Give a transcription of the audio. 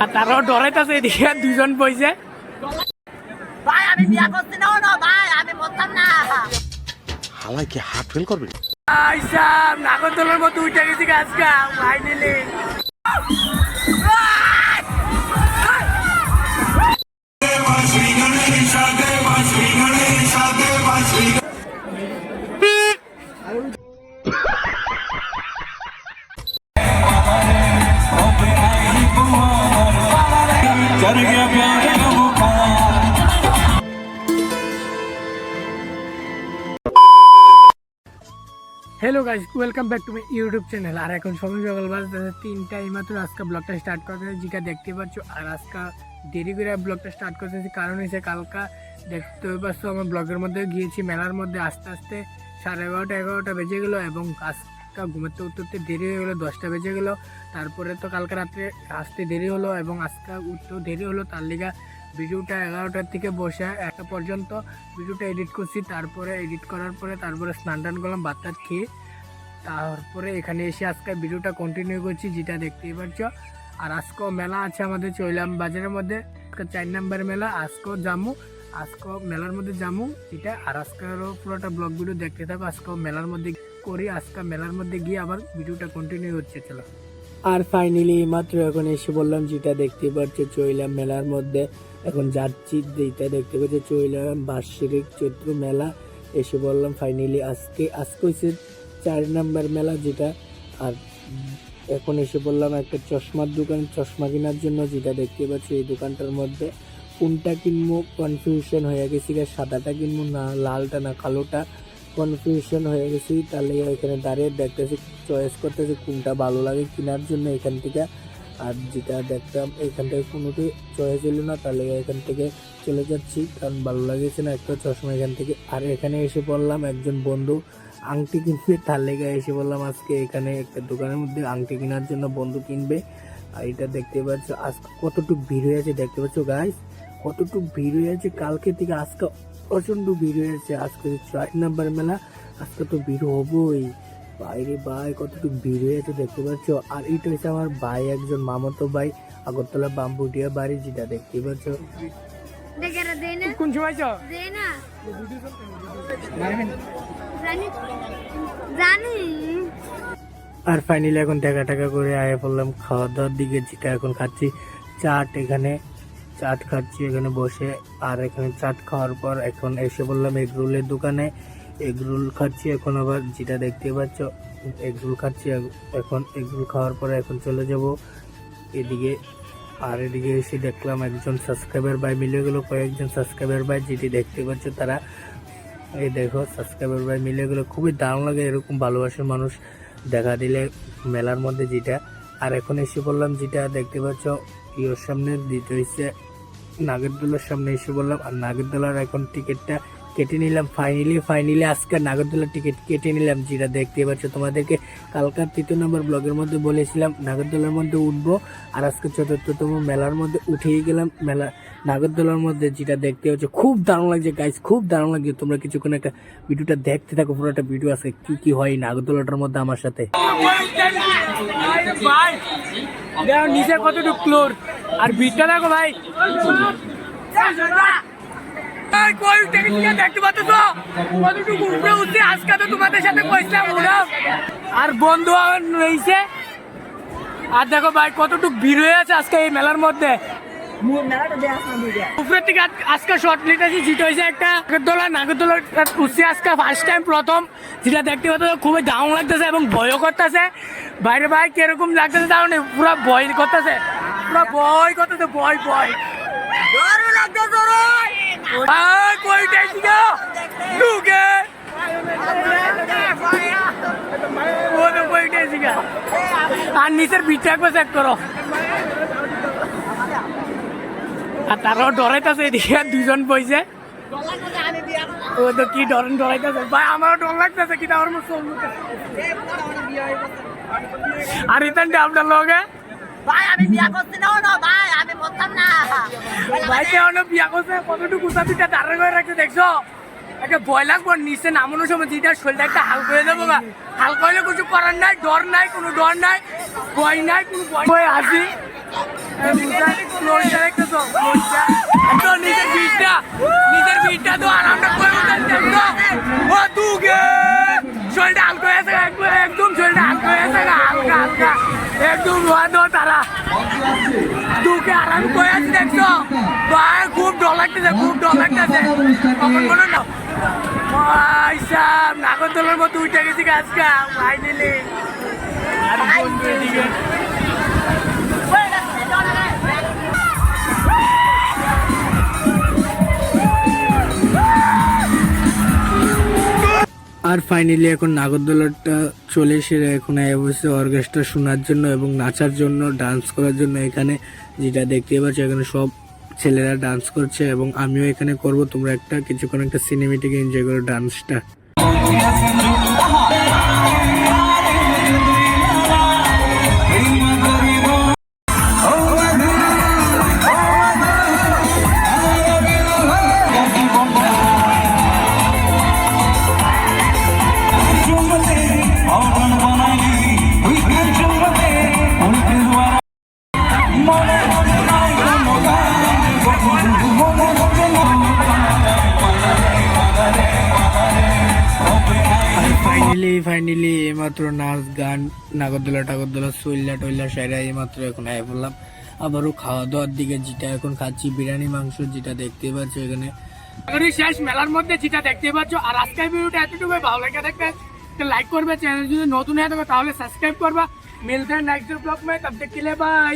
আর তারাও ডরাইতেছে এদিকে দুজন বইছে। ভাই আমি বিয়া করতে নাও না ভাই আমি মরতাম না। হালাই কি হার্ট ফেল করবে? আইসা নাগরদোলার মতো উঠে গেছি আজকে finally hello guys welcome back to my YouTube channel আর এখন সময় সকাল বাজে তিনটা এইমাত্র আজকে ব্লগটা স্টার্ট করতে যেটা দেখতে পাচ্ছ, আর আজকে দেরি করে ব্লগটা স্টার্ট করতেছি কারণ হয়েছে, কালকা দেখতে পাচ্ছ, আমার ব্লগের মধ্যে গিয়েছি, মেলার মধ্যে আস্তে আস্তে সাড়ে এগারোটা এগারোটা বেজে গেলো এবং আজকে ঘুমাতে উঠতে দেরি হয়ে গেলো, দশটা বেজে গেলো। তারপরে তো কালকে রাত্রে আসতে দেরি হলো এবং আজকে উঠতেও দেরি হলো। তার লিগা ভিডিওটা এগারোটার থেকে বসে একটা পর্যন্ত ভিডিওটা এডিট করছি। তারপরে এডিট করার পরে তারপরে স্নান টান করলাম টাত খেয়ে তারপরে এখানে এসে আজকে ভিডিওটা কন্টিনিউ করছি, যেটা দেখতেই পাচ্ছ। আর আজকেও মেলা আছে আমাদের চৈলাম বাজারের মধ্যে চার নাম্বার মেলা, আজকেও জামু আজকেও মেলার মধ্যে জামু এটা আর আজকেরও পুরোটা ব্লগ ভিডিও দেখতে থাকো, আজকেও মেলার মধ্যে করি আজকে মেলার মধ্যে গিয়ে আবার ভিডিওটা কন্টিনিউ হচ্ছে, চলো। আর ফাইনালি মাত্র এখন এসে বললাম, যেটা দেখতে পাচ্ছ চইলাম মেলার মধ্যে। এখন যাচ্ছি, যেটা দেখতে পাচ্ছ চইলাম বার্ষিক চৈত্র মেলা। এসে বললাম ফাইনালি আজকে আজকে হচ্ছে চার নাম্বার মেলা যেটা। আর এখন এসে বললাম, একটা চশমার দোকান, চশমা কেনার জন্য যেটা দেখতে পাচ্ছি, এই দোকানটার মধ্যে। কোনটা কিনবো কনফিউশন হয়ে গেছি সাদাটা কিনবো, না লালটা, না কালোটা। কনফিউশন হয়ে গেছি, তাহলে এখানে দাঁড়িয়ে দেখতেছি চয়েস করতেছি কোনটা ভালো লাগে কেনার জন্য এখান থেকে। আর যেটা দেখতাম, এখান থেকে কোনোটি চয়েস হলো না, তাহলে এখান থেকে চলে যাচ্ছি, কারণ ভালো লাগেছে না একটা চশমা এখান থেকে। আর এখানে এসে পড়লাম একজন বন্ধু, আংটি কিনবে, তার লেগে এসে বললাম আজকে এখানে একটা দোকানের মধ্যে আংটি কেনার জন্য বন্ধু কিনবে। আর এটা দেখতে পাচ্ছ, আজকে কতটুকু ভিড় হয়েছে দেখতে পাচ্ছ গাইস কতটুকু ভিড় হয়েছে কালকে থেকে আজকে প্রচণ্ড ভিড় হয়েছে। আজকে চার নাম্বার মেলা আজকে তো ভিড় হবই। বাইরে ভাই কতটুকু ভিড় হয়েছে দেখতে পাচ্ছ? আর এটা হচ্ছে আমার ভাই একজন মামাতো ভাই আগরতলা বাম্বুটিয়া বাড়ি যেটা দেখতে পাচ্ছ। কোন সময় জানি। আর ফাইনালি এখন টাকা টাকা করে আয়া পড়লাম খাওয়া দাওয়ার দিকে যেটা এখন খাচ্ছি চাট এখানে। চাট খাচ্ছি এখানে বসে। আর এখানে চাট খাওয়ার পর এখন এসে বললাম এগ রোলের দোকানে। এগ রোল খাচ্ছি এখন আবার, যেটা দেখতে পাচ্ছ এগ রোল খাচ্ছি এখন এগ রোল খাওয়ার পরে এখন চলে যাব এদিকে। আর এদিকে এসে দেখলাম একজন সাবস্ক্রাইবার ভাই, মিলে গেলো কয়েকজন সাবস্ক্রাইবার ভাই, যেটি দেখতে পাচ্ছ তারা। এই দেখো সাবস্ক্রাইবার ভাই মিলে গেলো, খুবই দারুণ লাগে এরকম ভালোবাসার মানুষ দেখা দিলে মেলার মধ্যে যেটা। আর এখন এসে বললাম যেটা দেখতে পাচ্ছ, ইয়োর সামনে দিতে হচ্ছে নাগরদোলার সামনে এসে বললাম, আর নাগরদোলার এখন টিকিটটা কেটে নিলাম ফাইনালি ফাইনালি আজকে নাগরদোলার টিকিট কেটে নিলাম। যেটা দেখতে পাচ্ছ, তোমাদেরকে কালকার তৃতীয় নম্বর ব্লগের মধ্যে বলেছিলাম, নাগরদোলার মধ্যে উঠবো, আর আজকে চতুর্থতম মেলার মধ্যে উঠেই গেলাম। মেলা, নাগরদোলার মধ্যে যেটা দেখতে হচ্ছে খুব দারুণ লাগছে গাইস খুব দারুণ লাগছে। তোমরা কিছুক্ষণ একটা ভিডিওটা দেখতে থাকো, পুরো একটা ভিডিও আছে কি কি হয় নাগরদোলাটার মধ্যে আমার সাথে। নিচে কতটুকু ক্লোর আর ভিড়টা দেখো ভাই। আজকে তো তোমাদের সাথে আর বন্ধু রয়েছে। আর দেখো ভাই, কতটুকু ভিড় হয়ে আছে আজকে এই মেলার মধ্যে। উপরের শর্ট একটা নাগরদোলা। আজকে ফার্স্ট টাইম প্রথম। যেটা দেখতে পাচ্ছ, খুবই লাগতেছে এবং ভয়ও করতেছে। বাইরে ভাই, কীরকম লাগতেছে দারুণ পুরো ভয় করতেছে। করতেছে ভয় ভয় জোরে লাগছে জোরে। আর কই দেখি না ঢুকে। ও তো কই দেখি না আর নিচের বিটটা একবার চেক করো। আর তারাও ডরাইতেছে এদিকে দুজন বইছে। বিয়া ও তো কি ডরেন ডরাইতেছে? ভাই আমারও ডর লাগতেছে কি আমার মুখ আর ইতান আপনার লগে। ভাই আমি বিয়া করতে নাও না ভাই আমি মরতাম না। ভাই কেমন বিয়া করছে? কতটুকু পিঠা দাঁড়া করে রাখছে দেখছ? একটা ভয় লাগবো নিচে নামানোর সময় যেটা শরীরটা একটা হালকা হয়ে যাব গা। হালকা হলে কিছু করার নাই ডর নাই কোনো ডর নাই ভয় নাই কোনো ভয় আসি নিজের বিটটা নিজের বিটটা তো আরামটা করে তুকে আরাম করে আছি, দেখছ? ভাই, খুব ডর লাগতেছে, খুব ডর লাগতেছে। তখন কোনো না? ভাই, সাহেব, নাগরদোলার মতো উঠে গেছি গাছটা ফাইনালি আর আর ফাইনালি এখন নাগরদোলাটা চলে এসে এখন অবশ্যই অর্কেস্ট্রা শোনার জন্য এবং নাচার জন্য ডান্স করার জন্য এখানে যেটা দেখতে পাচ্ছ, এখানে সব ছেলেরা ডান্স করছে এবং আমিও এখানে করব। তোমরা একটা, কিছুক্ষণ একটা সিনেমেটিক এনজয় করো ডান্সটা ফাইনালি ফাইনালি এইমাত্র নাচ গান, নাগরদোলা টাগরদোলা সইল্লা টইল্লা সাইরা এইমাত্র এখন আয় বললাম আবারও খাওয়া দাওয়ার দিকে যেটা এখন খাচ্ছি, বিরিয়ানি, মাংস যেটা দেখতে পাচ্ছ এখানে। শেষ, মেলার মধ্যে যেটা দেখতে পাচ্ছ, আর আজকের ভিডিওটা এতটুকু ভালো লাগে দেখবে লাইক করবে চ্যানেল যদি নতুন হয়ে থাকে তাহলে সাবস্ক্রাইব করবা মিলতে নেক্সট ব্লগ মে তব দেখ के लिए बाय